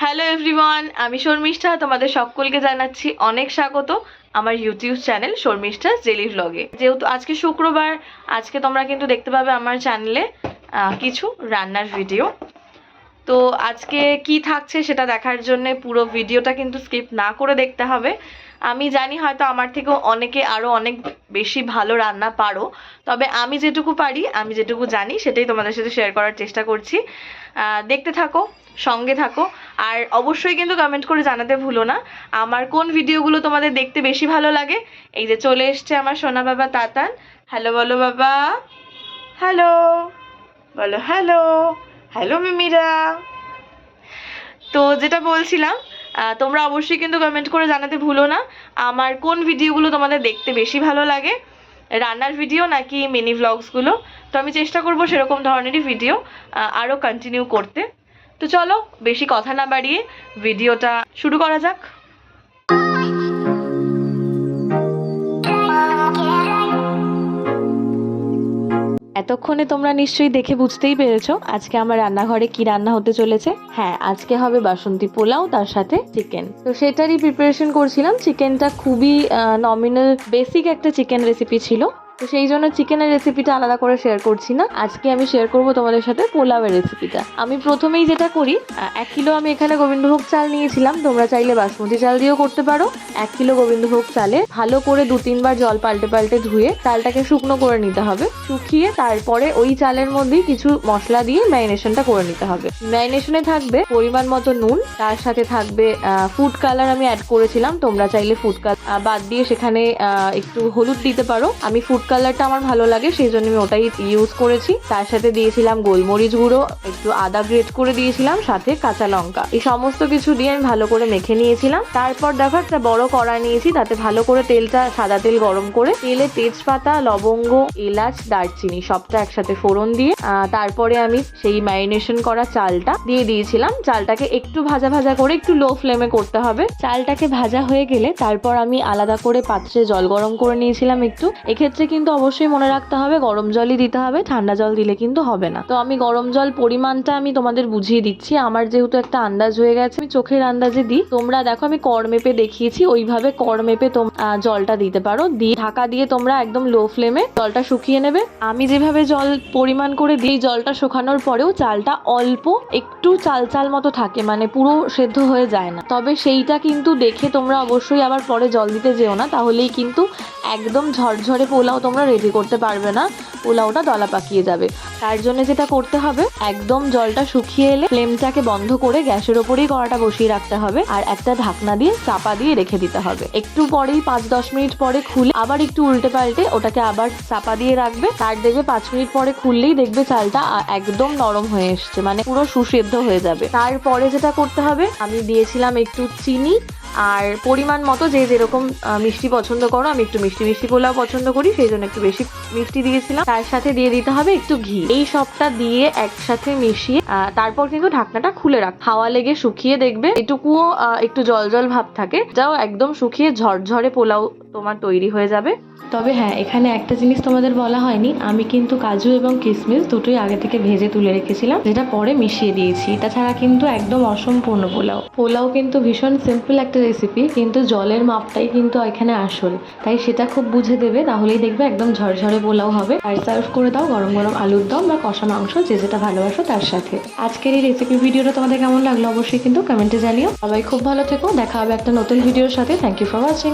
Hello everyone আমি শর্মিষ্ঠা, তোমাদের সকলকে জানাচ্ছি অনেক স্বাগত আমার ইউটিউব চ্যানেল শর্মিষ্ঠা ডেলি ভ্লগে যেহেতু আজকে শুক্রবার, আজকে তোমরা কিন্তু দেখতে পাবে আমার চ্যানেলে কিছু রান্নার ভিডিও তো আজকে কি থাকছে সেটা দেখার জন্য পুরো ভিডিওটা কিন্তু স্কিপ না করে দেখতে হবে। আমি জানি হয়তো আমার থেকেও অনেকে আরও অনেক বেশি ভালো রান্না পারো, তবে আমি যেটুকু পারি, আমি যেটুকু জানি, সেটাই তোমাদের সাথে শেয়ার করার চেষ্টা করছি। দেখতে থাকো। সঙ্গে থাকো। আর অবশ্যই কিন্তু কমেন্ট করে জানাতে ভুলো না। আমার কোন ভিডিওগুলো তোমাদের দেখতে বেশি ভালো লাগে? এই যে চলে এসছে আমার সোনা বাবা তাতান। হ্যালো বলো বাবা। হ্যালো বলো হ্যালো হ্যালো মিমিরা। তো যেটা বলছিলাম তোমরা অবশ্যই কিন্তু কমেন্ট করে জানাতে ভুলো না। আমার কোন ভিডিওগুলো তোমাদের দেখতে বেশি ভালো লাগে? রান্নার ভিডিও নাকি মিনি ভ্লগসগুলো তো আমি চেষ্টা করব সেরকম ধরনেরই ভিডিও আরও কন্টিনিউ করতে। তো চলো, বেশি কথা না বাড়িয়ে ভিডিওটা শুরু করা যাক। এতক্ষণে তোমরা নিশ্চয়ই দেখে বুঝতেই পেরেছ আজকে আমার রান্নাঘরে কি রান্না হতে চলেছে। হ্যাঁ আজকে হবে বাসন্তী পোলাও, তার সাথে চিকেন। তো সেটারই প্রিপারেশন করছিলাম। চিকেনটা খুবই নমিনাল বেসিক একটা চিকেন রেসিপি ছিল। তো সেই জন্য চিকেনের রেসিপিটা আলাদা করে শেয়ার করছি না। আজকে আমি শেয়ার করব তোমাদের সাথে পোলাওয়ের রেসিপিটা আমি প্রথমেই যেটা করি এক কিলো আমি এখানে গোবিন্দভোগ চাল নিয়েছিলাম। তোমরা চাইলে বাসমতি চাল দিয়েও করতে পারো। এক কিলো গোবিন্দভোগ চালে ভালো করে দু তিনবার জল পাল্টে পাল্টে ধুয়ে চালটাকে শুকনো করে নিতে হবে। শুকিয়ে তারপরে ওই চালের মধ্যেই কিছু মশলা দিয়ে ম্যারিনেশনটা করে নিতে হবে। ম্যারিনেশনে থাকবে পরিমাণ মতো নুন। তার সাথে থাকবে ফুড কালার আমি অ্যাড করেছিলাম। তোমরা চাইলে ফুড কালার বাদ দিয়ে সেখানে একটু হলুদ দিতে পারো। আমি ফুড কালারটা আমার ভালো লাগে, সেই জন্য আমি ওটাই ইউজ করেছি। তার সাথে দিয়েছিলাম গোলমরিচ গুঁড়ো, একটু আদা গ্রেট করে দিয়েছিলাম, সাথে কাঁচা লঙ্কা। এই সমস্ত কিছু দিয়ে আমি ভালো করে মেখে নিয়েছিলাম। তারপর দেখো একটা বড় কড়া নিয়েছি, তাতে ভালো করে তেলটা, সাদা তেল গরম করে, তেলে তেজপাতা, লবঙ্গ, এলাচ, দারচিনি সবটা একসাথে ফোড়ন দিয়ে তারপরে আমি সেই ম্যারিনেশন করা চালটা দিয়ে দিয়েছিলাম। চালটাকে একটু ভাজা ভাজা করে একটু লো ফ্লেমে করতে হবে। চালটাকে ভাজা হয়ে গেলে তারপর আমি আলাদা করে পাত্রে জল গরম করে নিয়েছিলাম একটু। এক্ষেত্রে কিন্তু অবশ্যই মনে রাখতে হবে, গরম জলই দিতে হবে, ঠান্ডা জল দিলে কিন্তু হবে না। তো আমি গরম জল পরিমাণটা আমি তোমাদের বুঝিয়ে দিচ্ছি। আমার যেহেতু একটা আন্দাজ হয়ে গেছে, আমি চোখের আন্দাজে দিই। তোমরা দেখো, আমি কর মেপে দেখিয়েছি, ওইভাবে কর মেপে জলটা দিতে পারো। দিয়ে ঢাকা দিয়ে তোমরা একদম লো ফ্লেমে জলটা শুকিয়ে নেবে। আমি যেভাবে জল পরিমাণ করে দিই জলটা শুকানোর পরেও চালটা অল্প, একটু চাল চাল মতো থাকে মানে পুরো সেদ্ধ হয়ে যায় না। তবে সেইটা কিন্তু দেখে তোমরা অবশ্যই আবার পরে জল দিতে যেও না, তাহলেই কিন্তু একদম ঝরঝরে পোলাও তোমরা রেডি করতে পারবে না, পোলাওটা দলা পাকিয়ে যাবে। তার জন্য যেটা করতে হবে, একদম জলটা শুকিয়ে এলে ফ্লেমটাকে বন্ধ করে গ্যাসের ওপরেই কড়াটা বসিয়ে রাখতে হবে আর একটা ঢাকনা দিয়ে চাপা দিয়ে রেখে দিতে হবে। একটু পরেই পাঁচ দশ মিনিট পরে খুলে আবার একটু উল্টে পাল্টে ওটাকে আবার চাপা দিয়ে রাখবে। তার দেখবে পাঁচ মিনিট পরে খুললেই দেখবে চালটা একদম নরম হয়ে এসছে মানে পুরো সুসেদ্ধ হয়ে যাবে। তারপরে যেটা করতে হবে, আমি দিয়েছিলাম একটু চিনি আর পরিমাণ মতো যে যেরকম মিষ্টি পছন্দ করো, আমি একটু মিষ্টি মিষ্টি পোলাও পছন্দ করি, সেই জন্য একটু বেশি মিষ্টি দিয়েছিলাম। তার সাথে দিয়ে দিতে হবে একটু ঘি। এই সবটা দিয়ে একসাথে মিশিয়ে তারপর কিন্তু ঢাকনাটা খুলে রাখ। হাওয়া লেগে শুকিয়ে দেখবে, এটুকুও একটু জল জল ভাব থাকে। যাও একদম শুকিয়ে ঝরঝরে পোলাও তোমার তৈরি হয়ে যাবে। তবে হ্যাঁ এখানে একটা জিনিস তোমাদের বলা হয়নি। আমি কিন্তু কাজু এবং কিশমিশ দুটোই আগে থেকে ভেজে তুলে রেখেছিলাম, যেটা পরে মিশিয়ে দিয়েছি। তাছাড়া কিন্তু একদম অসম্পূর্ণ পোলাও। পোলাও কিন্তু ভীষণ সিম্পল একটা রেসিপি কিন্তু জলের মাপটাই কিন্তু এখানে আসল। তাই সেটা খুব বুঝে দেবে, তাহলেই দেখবে একদম ঝরঝরে পোলাও হবে। আর সার্ভ করে দাও গরম গরম আলুর দম বা কষা মাংস যে যেটা ভালোবাসো তার সাথে। আজকের এই রেসিপি ভিডিওটা তোমাদের কেমন লাগল অবশ্যই কিন্তু কমেন্টে জানিও। সবাই খুব ভালো থেকো, দেখা হবে একটা নতুন ভিডিওর সাথে। Thank you for watching